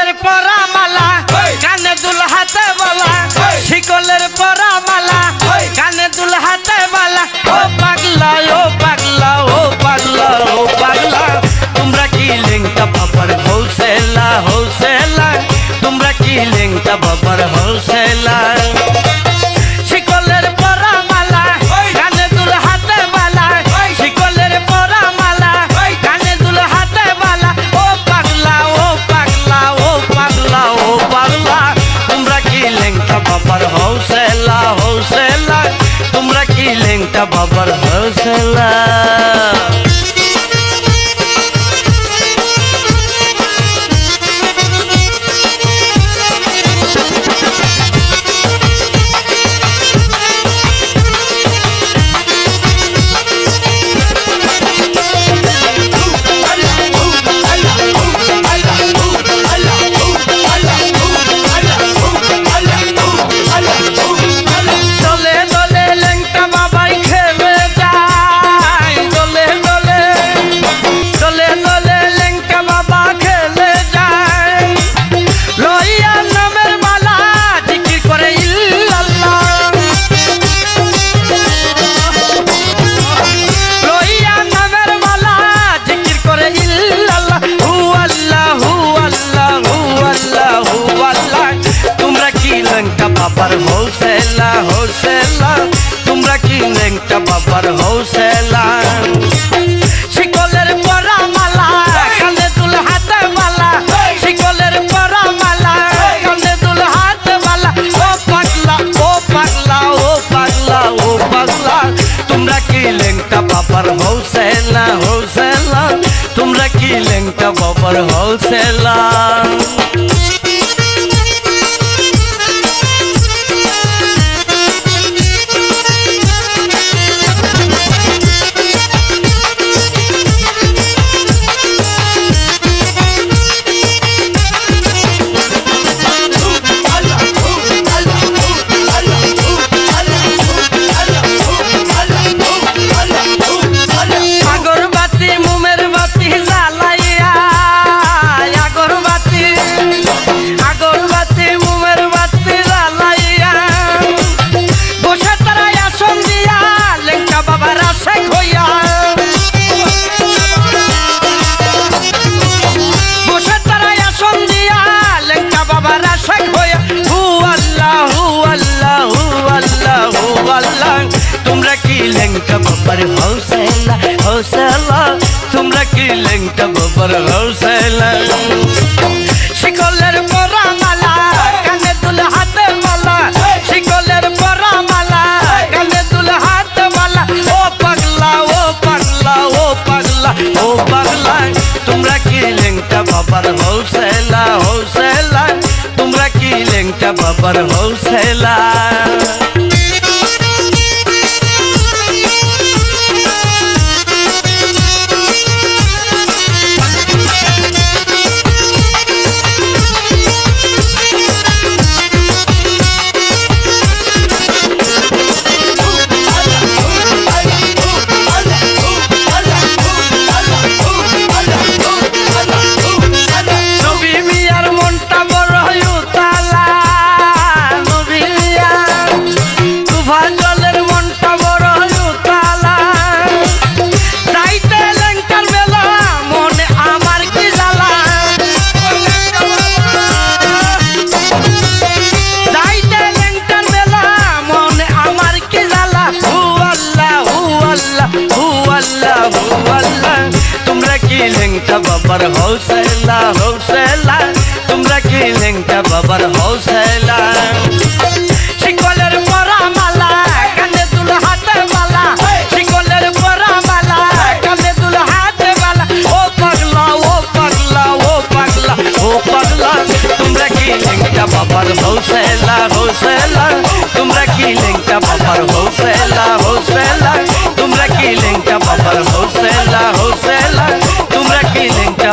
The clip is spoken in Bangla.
শিকলের পরা মালা কানে দুল হাতে বলা শিকলের পরা মালা কানে দুল হাতে বালা। ও পাগলা ও ಎಲ್ಲ মোর হৌসলা বাবার হৌসলা হৌসলা তোমরা কি লেংটা বাবার হৌসলা শিকলের পরা মালা কানে দুল হাতে মালা। শিকলের পরা মালা কানে দুল হাতে মালা। ও পাগলা ও পাগলা ও পাগলা ও পাগলা। তোমরা কি লেংটা বাবার হৌসলা হৌসলা তোমরা কি লেংটা বাবার হৌসলা আল্লাহ তোমরা কি লেংটা বাবার হৌসলা হৌসলা তোমরা কি লেংটা বাবার হৌসলা শিকলের পরা মালা কানে দুল হাতে মালা শিকলের পরা মালা কানে দুল হাতে মালা ও পাগলা ও পাগলা ও পাগলা ও পাগলা তোমরা কি লেংটা বাবার হৌসলা হৌসলা তোমরা কি লেংটা বাবার হৌসলা হৌসলা হোসেলা তোমরা কি লেংটা